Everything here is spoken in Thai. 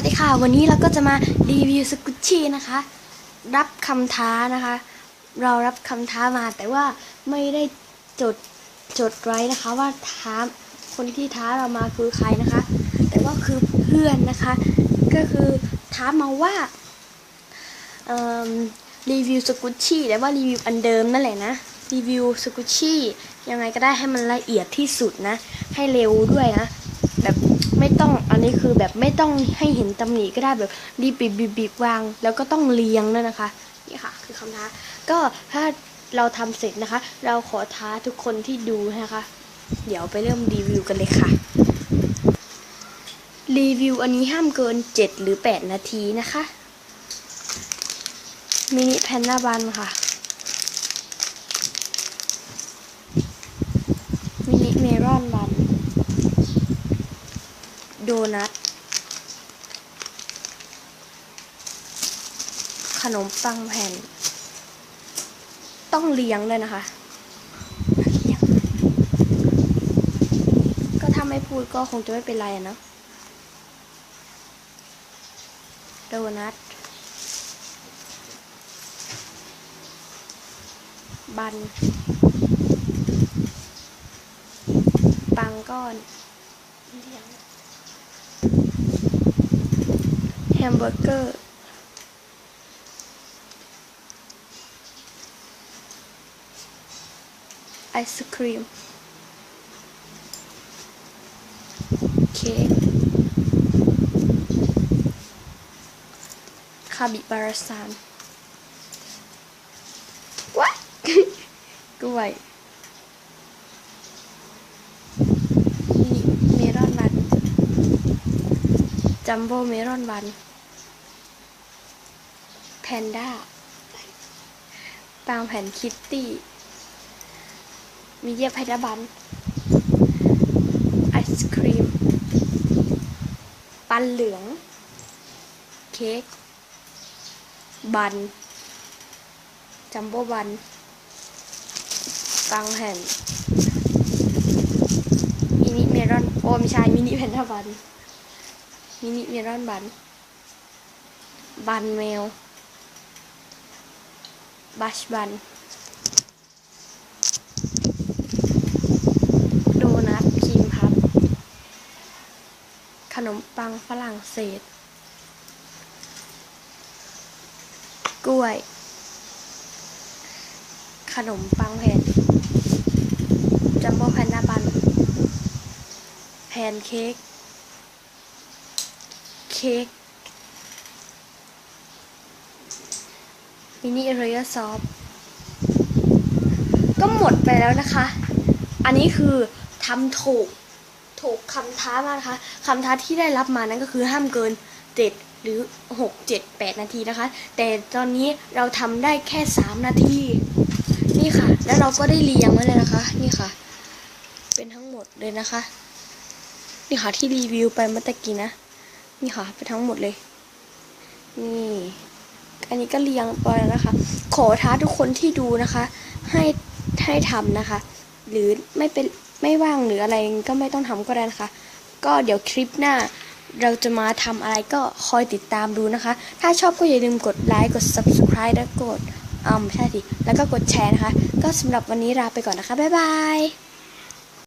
วัสดีค่ะ วันนี้เราก็จะมารีวิวสกุชชี่นะคะ รับคำท้านะคะ เรารับคำท้ามาแต่ว่าไม่ได้จดจดไว้นะคะ ว่าท้าคนที่ท้าเรามาคือใครนะคะ แต่ว่าคือเพื่อนนะคะ ก็คือท้ามาว่ารีวิวสกุชชี่แต่ว่ารีวิวอันเดิมนั่นแหละนะรีวิวสกุชชี่ยังไงก็ได้ให้มันละเอียดที่สุดนะ ให้เร็วด้วยนะแบบ นี้คือแบบไม่ต้องให้เห็นตำหนิก็ได้แบบรีบบีบบีบบีบวาง แล้วก็ต้องเรียงด้วยนะคะนี่ค่ะ คือคำท้าก็ถ้าเราทำเสร็จนะคะ เราขอท้าทุกคนที่ดูนะคะ เดี๋ยวไปเริ่มรีวิวกันเลยค่ะ รีวิวอันนี้ห้ามเกิน 7 หรือ 8 นาทีนะคะมินิแพนด้าบันค่ะมินิเมรอนบัน โดนัท ขนมปังแผ่น ต้องเลี้ยงเลยนะคะ ก็ถ้าไม่พูดก็คงจะไม่เป็นไรนะ โดนัท บัน ปังก้อนเลี้ยง แฮมเบอร์เกอร์ไอศครีมเค้กคาบิบาราซานว้ายกล้วยนี่เมลอนบันจัมโบ้เมลอนบันแพนด้าปางแผ่นคิตตี้ มีเยียบไพดาบัน ไอศครีม ปันเหลือง เค้ก บัน จัมโบ้บันปังแผ่นมินิเมลอน โอ้ไม่ใช่มินิแพนด้าบัน มินิเมลอนบัน บันแมว บัชบัน โดนัทครีมพับ ขนมปังฝรั่งเศส กล้วย ขนมปังแผ่น จัมโบ้แพนด้าบัน แพนเค้ก เค้ก มินิเรยซอฟก็หมดไปแล้วนะคะ อันนี้คือทำถูกถูกคำท้ามานะคะคำท้าที่ได้รับมานั้นก็คือห้ามเกิน7หรือ6 7 8นาทีนะคะ แต่ตอนนี้เราทำได้แค่3นาที นี่ค่ะ แล้วเราก็ได้เรียงไว้เลยนะคะ นี่ค่ะ เป็นทั้งหมดเลยนะคะ นี่ค่ะที่รีวิวไปเมื่อตะกี้นะ นี่ค่ะเป็นทั้งหมดเลย นี่ อันนี้ก็เรียงไปแล้วนะคะ ขอท้าทุกคนที่ดูนะคะ ให้ให้ทำนะคะ หรือไม่เป็นไม่ว่างหรืออะไรก็ไม่ต้องทำก็ได้นะคะ ก็เดี๋ยวคลิปหน้าเราจะมาทำอะไรก็คอยติดตามดูนะคะ ถ้าชอบก็อย่าลืมกดไลค์กด subscribe แล้วกดอ่าไม่ใช่สิแล้วก็กดแชร์นะคะ ก็สำหรับวันนี้ลาไปก่อนนะคะ บ๊ายบาย